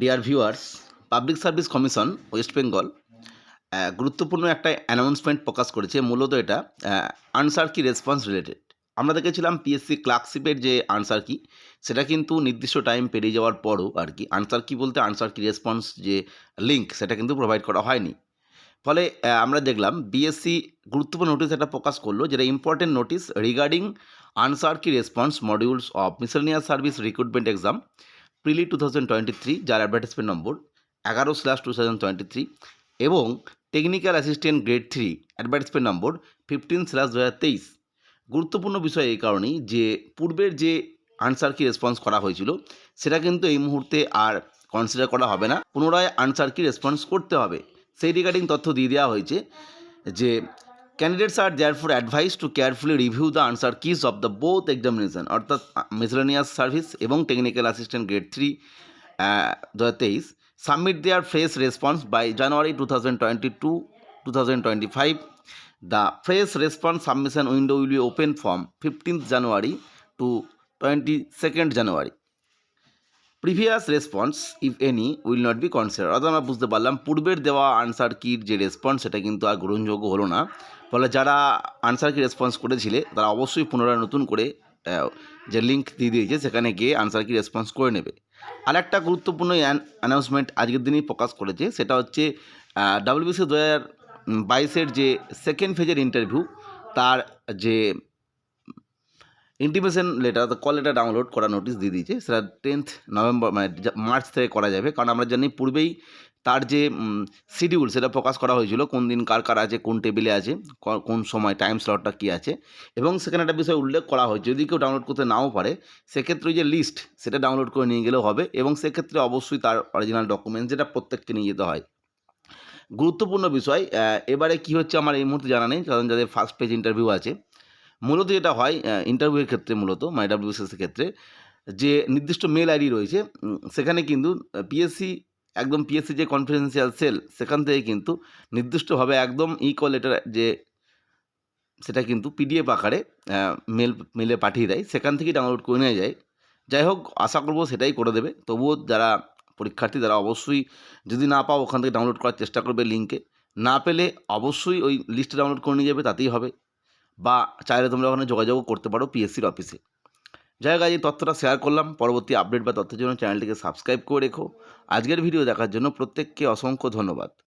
Dear viewers public service commission West Bengal গুরুত্বপূর্ণ একটা announcement প্রকাশ করেছে, মূলত এটা আনসার কি রেসপন্স রিলেটেড আমরা দেখেছিলাম পিএসসি ক্লার্কশিপের যে আনসার কি, সেটা কিন্তু নির্দিষ্ট টাইম পেরিয়ে যাওয়ার পরও আর কি আনসার কি বলতে আনসার কি রেসপন্স যে লিঙ্ক সেটা কিন্তু প্রোভাইড করা হয়নি। ফলে আমরা দেখলাম বিএসসি গুরুত্বপূর্ণ নোটিশ একটা প্রকাশ করল যেটা important notice regarding answer key response modules of miscellaneous service recruitment exam prelim two thousand twenty three, যার অ্যাডভার্টাইজমেন্ট নম্বর এগারো slash two thousand twenty three এবং technical assistant grade three advertisement number fifteen slash দু হাজার তেইশ গুরুত্বপূর্ণ বিষয় এই কারণেই যে পূর্বের যে আনসার কি রেসপন্স করা হয়েছিল, সেটা কিন্তু এই মুহূর্তে আর কনসিডার করা হবে না। পুনরায় আনসার কি রেসপন্স করতে হবে। সেই রিগার্ডিং তথ্য দিয়ে দেওয়া হয়েছে যে candidates are there for advise to carefully review the answer keys of the both examination অর্থাৎ মিসলেনিয়াস সার্ভিস এবং টেকনিক্যাল অ্যাসিস্ট্যান্ট গ্রেড থ্রি দু হাজার তেইশ। Submit their fresh response by January two thousand twenty two two thousand twenty five the fresh response submission window will be open from fifteenth January to twenty second January previous response if any will not be consider অর্থাৎ আমরা বুঝতে পারলাম পূর্বের দেওয়া answer কির যে response সেটা কিন্তু আর গ্রহণযোগ্য হলো না। ফলে যারা আনসার কি রেসপন্স করেছিলে, তারা অবশ্যই পুনরায় নতুন করে যে লিঙ্ক দিয়ে দিয়েছে, সেখানে গিয়ে আনসার কি রেসপন্স করে নেবে। আর একটা গুরুত্বপূর্ণ অ্যানাউন্সমেন্ট আজকের দিনেই প্রকাশ করেছে, সেটা হচ্ছে ডাব্লিউবিসি দু হাজার বাইশের যে সেকেন্ড ফেজের ইন্টারভিউ তার যে intimation letter call letter download করা নোটিশ দিয়ে দিয়েছে। সেটা টেন্থ নভেম্বর মানে মার্চ থেকে করা যাবে। কারণ আমরা জানি পূর্বেই তার যে শিডিউল সেটা প্রকাশ করা হয়েছিল, কোন দিন কার কার আছে, কোন টেবিলে আছে কোন সময় টাইম স্লটটা কী আছে। এবং সেখানে একটা বিষয় উল্লেখ করা হয়েছে যদি কেউ ডাউনলোড করতে নাও পারে, সেক্ষেত্রে যে লিস্ট সেটা ডাউনলোড করে নিয়ে গেলেও হবে। এবং সেক্ষেত্রে অবশ্যই তার অরিজিনাল ডকুমেন্টস যেটা প্রত্যেককে নিয়ে যেতে হয়। গুরুত্বপূর্ণ বিষয় এবারে কি হচ্ছে আমার এই মুহূর্তে জানা নেই, কারণ যাদের ফার্স্ট পেজ ইন্টারভিউ আছে মূলত যেটা হয় ইন্টারভিউয়ের ক্ষেত্রে মূলত মাই ডাব্লিউবিসিএসের ক্ষেত্রে, যে নির্দিষ্ট মেল আইডি রয়েছে সেখানে কিন্তু পিএসসি একদম পিএসসি যে কনফিডেন্সিয়াল সেল সেখান থেকে কিন্তু নির্দিষ্টভাবে একদম ইকো লেটার যে, সেটা কিন্তু পিডিএফ আকারে মেল মেলে পাঠিয়ে দেয়, সেখান থেকেই ডাউনলোড করে নেওয়া যায়। যাই হোক, আশা করব সেটাই করে দেবে। তবুও যারা পরীক্ষার্থী, তারা অবশ্যই যদি না পাও, ওখান থেকে ডাউনলোড করার চেষ্টা করবে লিঙ্কে না পেলে অবশ্যই ওই লিস্টে ডাউনলোড করে নিয়ে যাবে, তাতেই হবে। বা চাইলে তোমরা ওখানে যোগাযোগও করতে পারো পিএসসির অফিসে যাই হোক, আজ এই তথ্যটা শেয়ার করলাম। পরবর্তী আপডেট বা তথ্যের জন্য চ্যানেলটিকে সাবস্ক্রাইব করে রেখো। আজকের ভিডিও দেখার জন্য প্রত্যেককে অসংখ্য ধন্যবাদ।